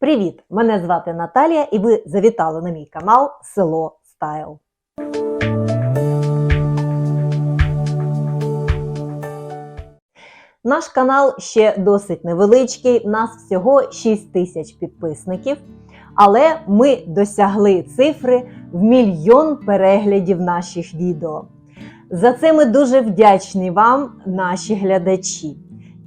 Привіт! Мене звати Наталія, і ви завітали на мій канал Село Стайл. Наш канал ще досить невеличкий, нас всього 6 тисяч підписників, але ми досягли цифри в мільйон переглядів наших відео. За це ми дуже вдячні вам, наші глядачі.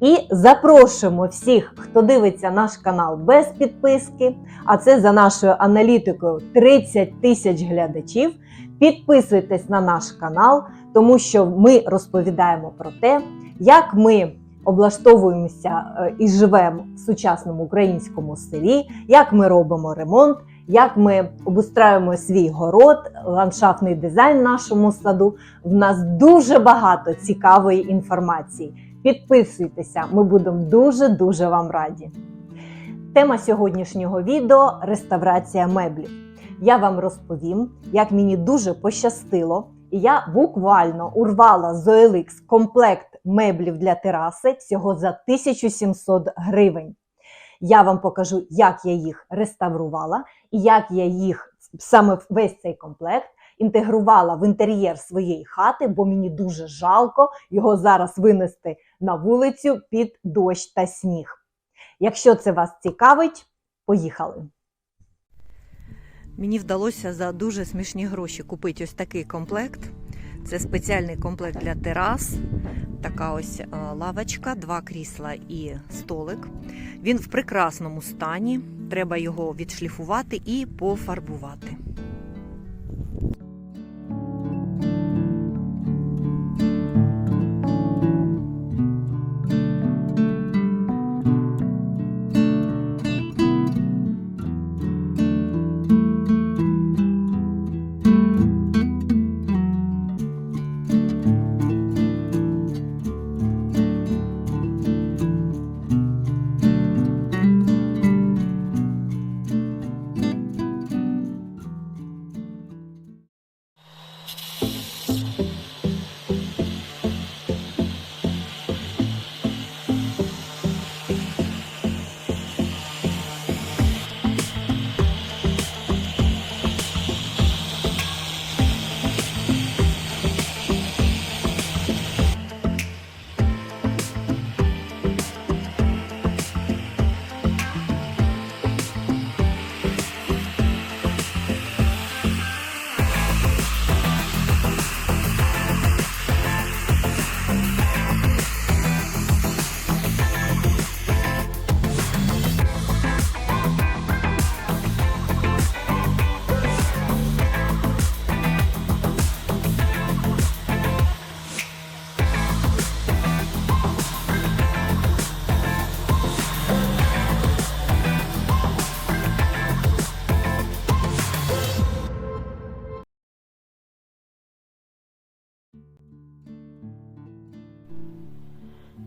І запрошуємо всіх, хто дивиться наш канал без підписки, а це за нашою аналітикою 30 тисяч глядачів. Підписуйтесь на наш канал, тому що ми розповідаємо про те, як ми облаштовуємося е, і живемо в сучасному українському селі, як ми робимо ремонт, як ми обустраюємо свій город, ландшафтний дизайн в нашому саду. В нас дуже багато цікавої інформації. Підписуйтеся, ми будемо дуже-дуже вам раді. Тема сьогоднішнього відео реставрація меблів. Я вам розповім, як мені дуже пощастило, і я буквально урвала з OLX комплект меблів для тераси всього за 1700 гривень. Я вам покажу, як я їх реставрувала і як я їх саме весь цей комплект інтегрувала в інтер'єр своєї хати, бо мені дуже жалко його зараз винести на вулицю під дощ та сніг. Якщо це вас цікавить, поїхали! Мені вдалося за дуже смішні гроші купити ось такий комплект. Це спеціальний комплект для терас. Така ось е, лавочка, два крісла і столик. Він в прекрасному стані. Треба його відшліфувати і пофарбувати.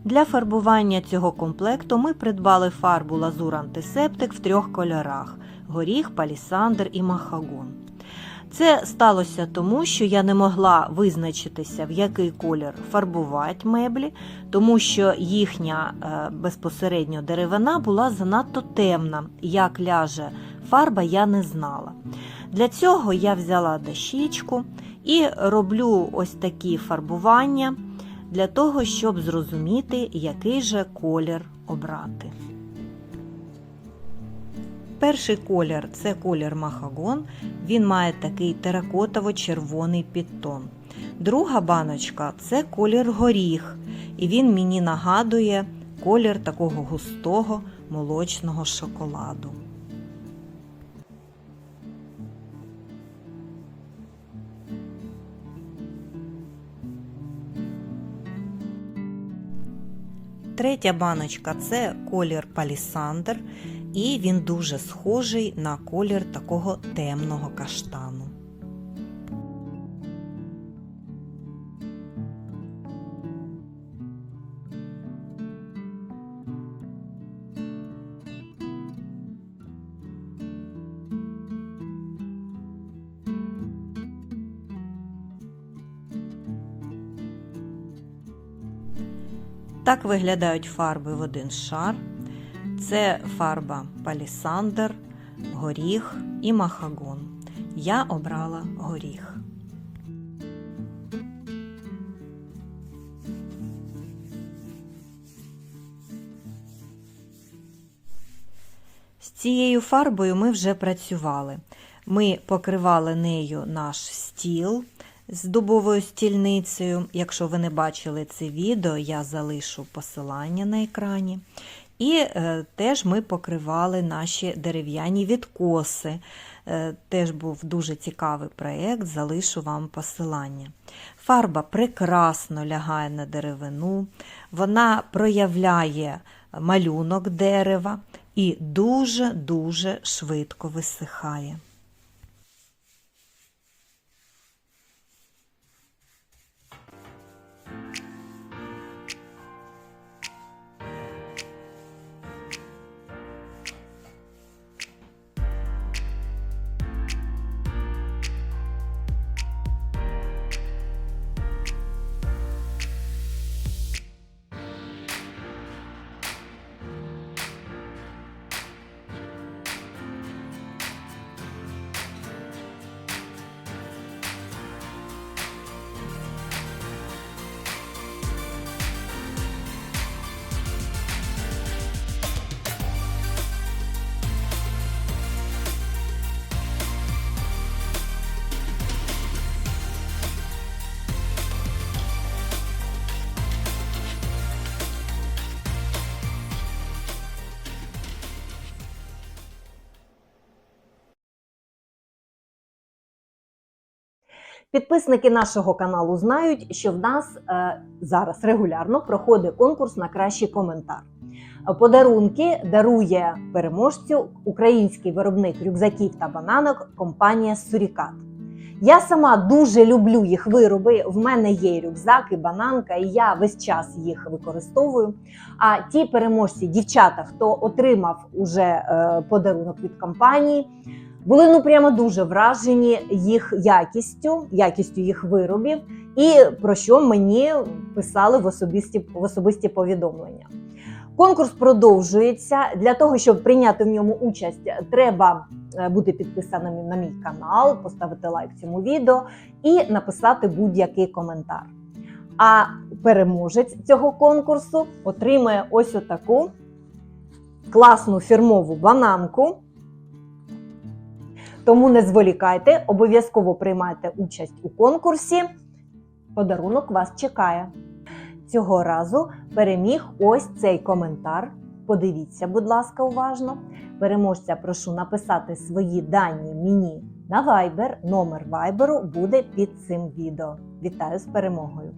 Для фарбування цього комплекту ми придбали фарбу лазур антисептик в трьох кольорах: горіх, палісандр і махагон. Це сталося тому, що я не могла визначитися, в який колір фарбувати меблі, тому що їхня е, безпосередньо деревина була занадто темна. Як ляже фарба, я не знала. Для цього я взяла дощечку і роблю ось такі фарбування для того, щоб зрозуміти, який же колір обрати. Перший колір це колір махагон, він має такий теракотово-червоний підтон. Друга баночка це колір горіх, і він мені нагадує колір такого густого молочного шоколаду. Третя баночка це колір палісандр, і він дуже схожий на колір такого темного каштану. Так виглядають фарби в один шар. Це фарба палісандр, горіх і махагон. Я обрала горіх. З цією фарбою ми вже працювали. Ми покривали нею наш стіл з дубовою стільницею. Якщо ви не бачили це відео, я залишу посилання на екрані. І е, теж ми покривали наші дерев'яні відкоси. Е, теж був дуже цікавий проєкт, залишу вам посилання. Фарба прекрасно лягає на деревину, вона проявляє малюнок дерева і дуже-дуже швидко висихає. Підписники нашого каналу знають, що в нас е, зараз регулярно проходить конкурс на кращий коментар. Подарунки дарує переможцю український виробник рюкзаків та бананок компанія Сурікат. Я сама дуже люблю їх вироби. В мене є рюкзак, і бананка, і я весь час їх використовую. А ті переможці, дівчата, хто отримав уже е, подарунок від компанії, були ну прямо дуже вражені їх якістю, якістю їх виробів, і про що мені писали в особисті, в особисті повідомлення. Конкурс продовжується. Для того, щоб прийняти в ньому участь, треба е, бути підписаним на мій канал, поставити лайк цьому відео і написати будь-який коментар. А переможець цього конкурсу отримає ось отаку класну фірмову бананку. Тому не зволікайте, обов'язково приймайте участь у конкурсі. Подарунок вас чекає. Цього разу переміг ось цей коментар. Подивіться, будь ласка, уважно. Переможця прошу написати свої дані мені на Viber. Номер Viber буде під цим відео. Вітаю з перемогою!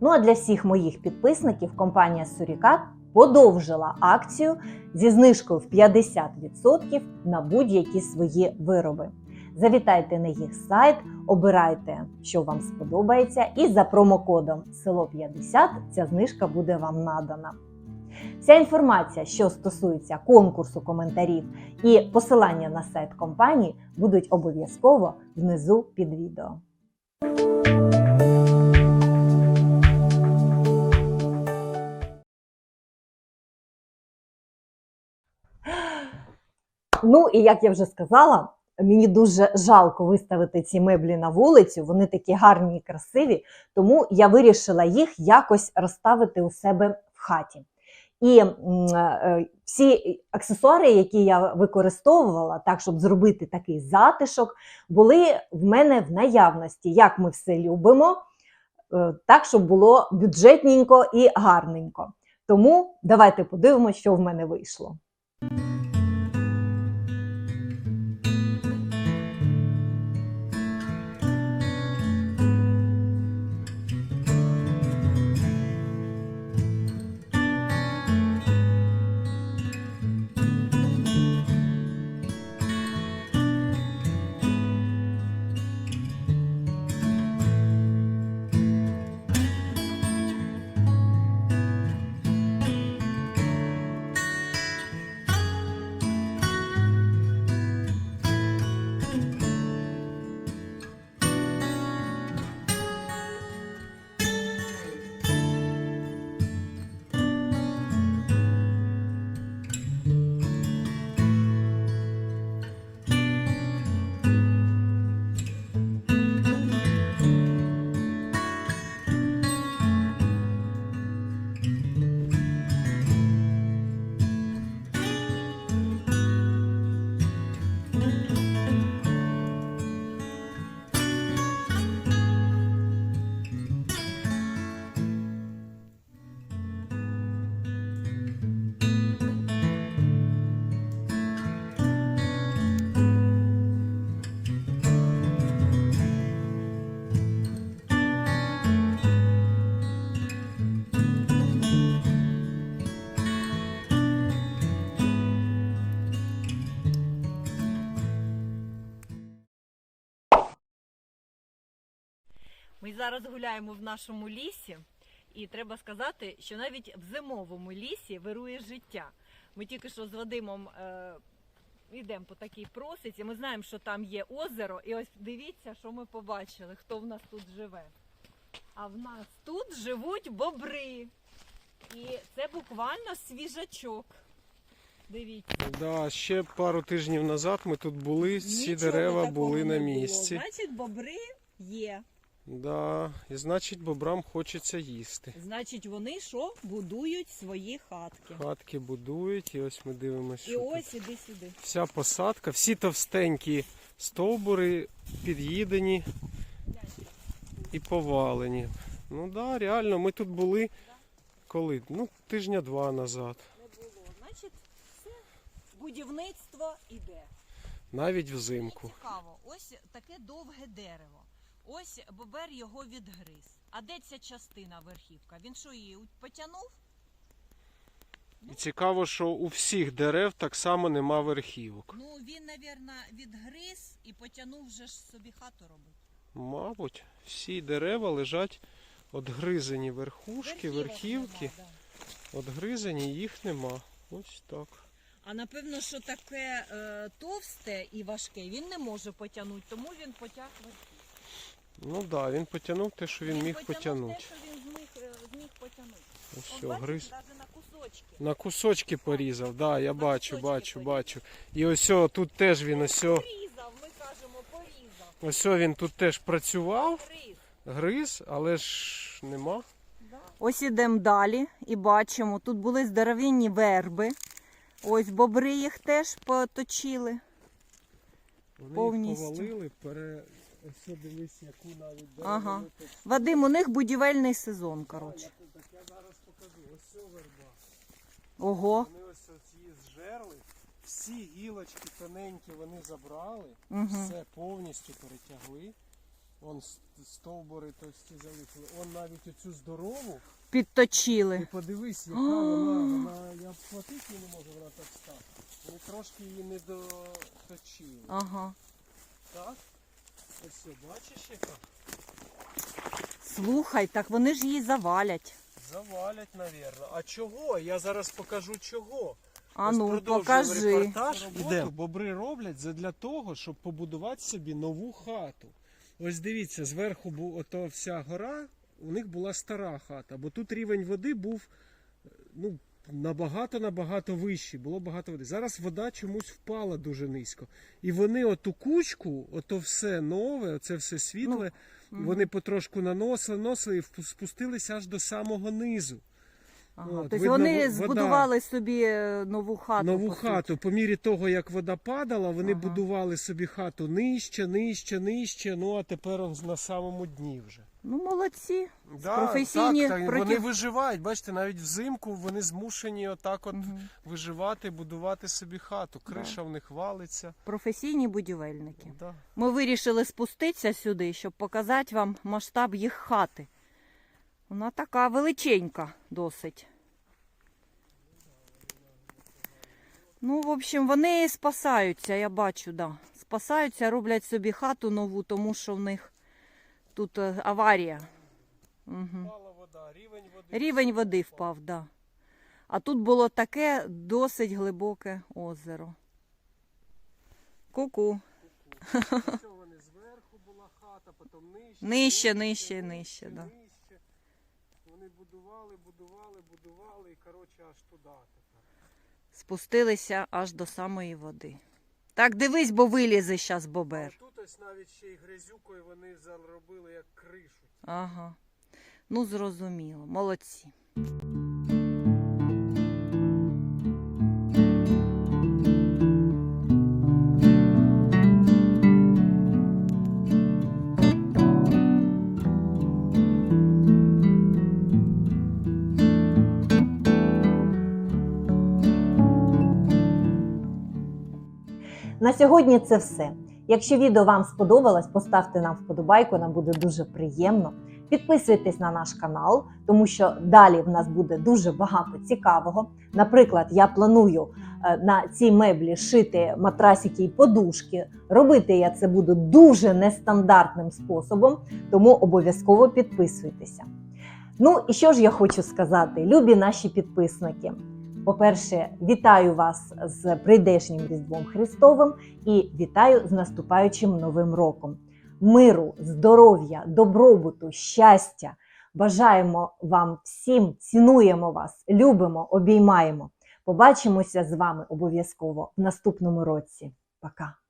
Ну а для всіх моїх підписників компанія Сурікат подовжила акцію зі знижкою в 50% на будь-які свої вироби. Завітайте на їх сайт, обирайте, що вам сподобається, і за промокодом село 50 ця знижка буде вам надана. Вся інформація, що стосується конкурсу коментарів і посилання на сайт компанії, будуть обов'язково внизу під відео. Ну і як я вже сказала, мені дуже жалко виставити ці меблі на вулицю. Вони такі гарні і красиві, тому я вирішила їх якось розставити у себе в хаті. І е, всі аксесуари, які я використовувала, так щоб зробити такий затишок, були в мене в наявності. Як ми все любимо, е, так щоб було бюджетненько і гарненько. Тому давайте подивимося, що в мене вийшло. Ми зараз гуляємо в нашому лісі, і треба сказати, що навіть в зимовому лісі вирує життя. Ми тільки що з Вадимом е, йдемо по такій просіці. Ми знаємо, що там є озеро, і ось дивіться, що ми побачили, хто в нас тут живе. А в нас тут живуть бобри. І це буквально свіжачок. Дивіться. Да, ще пару тижнів назад ми тут були, всі Нічого дерева такого були на не було. місці. Значить, бобри є. Да, і значить бобрам хочеться їсти. Значить, вони що будують свої хатки. Хатки будують, і ось ми дивимося. І ось іди сюди. Вся посадка, всі товстенькі стовбури під'їдені і повалені. Ну так, да, реально, ми тут були коли? Ну, тижня два назад. Не було. Значить, все будівництво іде. Навіть взимку. Цікаво, ось таке довге дерево. Ось бобер його відгриз. А де ця частина верхівка? Він що її потягнув? І цікаво, що у всіх дерев так само нема верхівок. Ну він, навірно, відгриз і потягнув вже ж собі хату робити. Мабуть, всі дерева лежать одгризені верхушки, Верхівок верхівки. нема. Їх нема. Ось так. А напевно, що таке е, товсте і важке він не може потягнути, тому він потяг верхівку. Ну так, да, він потягнув те, що він, міг потягнув потягнути. те, що він зміг, е, зміг потягнути. Все, бачиш, гриз. навіть на кусочки. На кусочки порізав, да, я На бачу, бачу, порізав. бачу. І ось о, тут теж він ось, о, Порізав, ми кажемо, порізав. ось о, він тут теж працював, Гриз. гриз, але ж нема. Ось ідемо далі і бачимо, тут були здоровенні верби. Ось бобри їх теж поточили. Вони Повністю. їх повалили, пере... ось дивись, яку навіть Ага. тут. Вадим, у них будівельний сезон, коротше. Так я зараз покажу. Ось о верба. Ого. Вони ось ці зжерли, всі гілочки тоненькі вони забрали, Угу. все повністю перетягли. Вон с- стовбури товсті залишили. Он навіть оцю здорову. І Підточили. подивись, яка вона, вона, я обхватити її не можу, вона так товста. Вони трошки її не доточили. Ага. Так? Ось все, бачиш яка? Слухай, так вони ж її завалять. Завалять, навірно. А чого? Я зараз покажу чого. А Ось ну, продовжуємо покажи. Репортаж. Ідемо. Бобри роблять для того, щоб побудувати собі нову хату. Ось дивіться, зверху бу- ото вся гора, у них була стара хата, бо тут рівень води був ну, набагато-набагато вищий, було багато води. Зараз вода чомусь впала дуже низько. І вони оту кучку, ото все нове, оце все світле, вони потрошку наносили, наносили і спустилися аж до самого низу. Ага. От, тобто вони во- вода. збудували собі е, нову хату. Нову по хату. По мірі того, як вода падала, вони Ага. будували собі хату нижче, нижче, нижче. Ну а тепер на самому дні вже. Ну, молодці. Да, професійні так, так, проти- Вони виживають. Бачите, навіть взимку вони змушені отак от Мгм. виживати, будувати собі хату. Криша в них валиться. Професійні будівельники. Да. Ми вирішили спуститися сюди, щоб показати вам масштаб їх хати. Вона така величенька досить. Ну, в общем, вони спасаються, я бачу, да. Спасаються, роблять собі хату нову, тому що в них тут е, аварія. Угу. Впала вода, рівень води. Рівень води впав, да. А тут було таке досить глибоке озеро. Ку-ку. Вони зверху була хата, потім нижче. Нижче, нижче, нижче, да. нижче. Вони будували, будували, будували і коротше аж туди тепер. Спустилися аж до самої води. Так дивись, бо вилізе зараз бобер. Ось навіть ще й грязюкою вони заробили як кришу. Ага. Ну, зрозуміло. Молодці. На сьогодні це все. Якщо відео вам сподобалось, поставте нам вподобайку, нам буде дуже приємно. Підписуйтесь на наш канал, тому що далі в нас буде дуже багато цікавого. Наприклад, я планую е, на ці меблі шити матрасики і подушки. Робити я це буду дуже нестандартним способом, тому обов'язково підписуйтеся. Ну і що ж я хочу сказати, любі наші підписники. По-перше, вітаю вас з прийдешнім Різдвом Христовим і вітаю з наступаючим Новим роком. Миру, здоров'я, добробуту, щастя. Бажаємо вам всім, цінуємо вас, любимо, обіймаємо. Побачимося з вами обов'язково в наступному році. Пока!